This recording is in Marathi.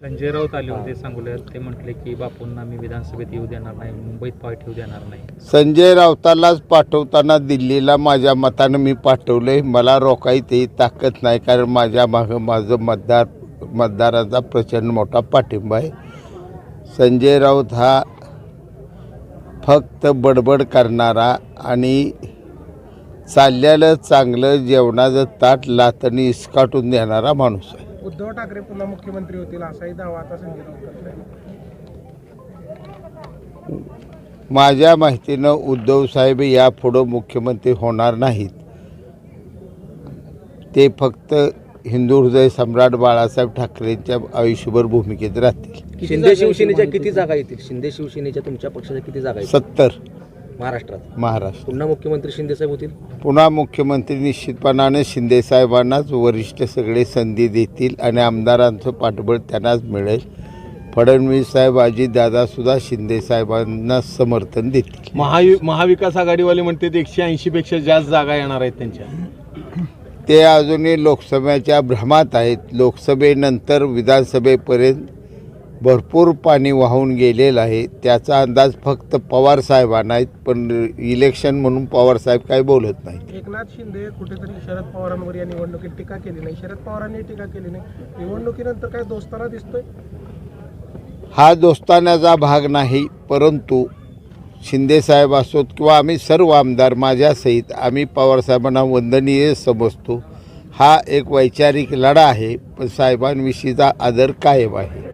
संजय राऊत आले होते सांगोल्यात. ते म्हटले की बापूंना मी विधानसभेत येऊ देणार नाही मुंबईत पाय ठेवू देणार नाही. संजय राऊतालाच पाठवताना दिल्लीला माझ्या मतानं मी पाठवले मला रोखायची ताकद नाही कारण माझ्या मागं माझं मतदार मतदाराचा प्रचंड मोठा पाठिंबा आहे. संजय राऊत हा फक्त बडबड करणारा आणि चाललेलं चांगलं जेवणाचं ताट लातणी इसकाटून देणारा माणूस आहे. उद्धव ठाकरे पुन्हा मुख्यमंत्री होतील असाही दावा आता संजय राऊत करताय माझ्या माहितीनं उद्धव साहेब यापुढं मुख्यमंत्री होणार नाहीत. ते फक्त हिंदू हृदय सम्राट बाळासाहेब ठाकरेंच्या आयुष्यभर भूमिकेत राहतील. शिंदे शिवसेनेच्या किती जागा येतील? शिंदे शिवसेनेच्या तुमच्या पक्षाच्या किती जागा सत्तर. महाराष्ट्रात. महाराष्ट्र. पुन्हा मुख्यमंत्री शिंदे साहेब होतील? पुन्हा मुख्यमंत्री निश्चितपणाने शिंदे साहेबांनाच वरिष्ठ सगळे संधी देतील आणि आमदारांचं पाठबळ त्यांनाच मिळेल. फडणवीस साहेब अजितदादासुद्धा शिंदे साहेबांना समर्थन देतील. महायु महाविकास आघाडीवाले म्हणते एकशे ऐंशी पेक्षा जास्त जागा येणार आहेत त्यांच्या. ते अजूनही लोकसभेच्या भ्रमात आहेत. लोकसभेनंतर विधानसभेपर्यंत भरपूर पाणी वाहून गेलेलं आहे. त्याचा अंदाज फक्त पवार साहेबांना आहेत पण इलेक्शन म्हणून पवार साहेब काही बोलत नाहीत. एकनाथ शिंदे कुठेतरी शरद पवारांवर या निवडणुकीत टीका केली नाही. शरद पवारांनी टीका केली नाही. निवडणुकीनंतर काय दोस्ताना दिसतोय? हा दोस्तान्याचा भाग नाही परंतु शिंदेसाहेब असोत किंवा आम्ही सर्व आमदार माझ्यासहित आम्ही पवारसाहेबांना वंदनीय समजतो. हा एक वैचारिक लढा आहे पण साहेबांविषयीचा आदर कायम आहे.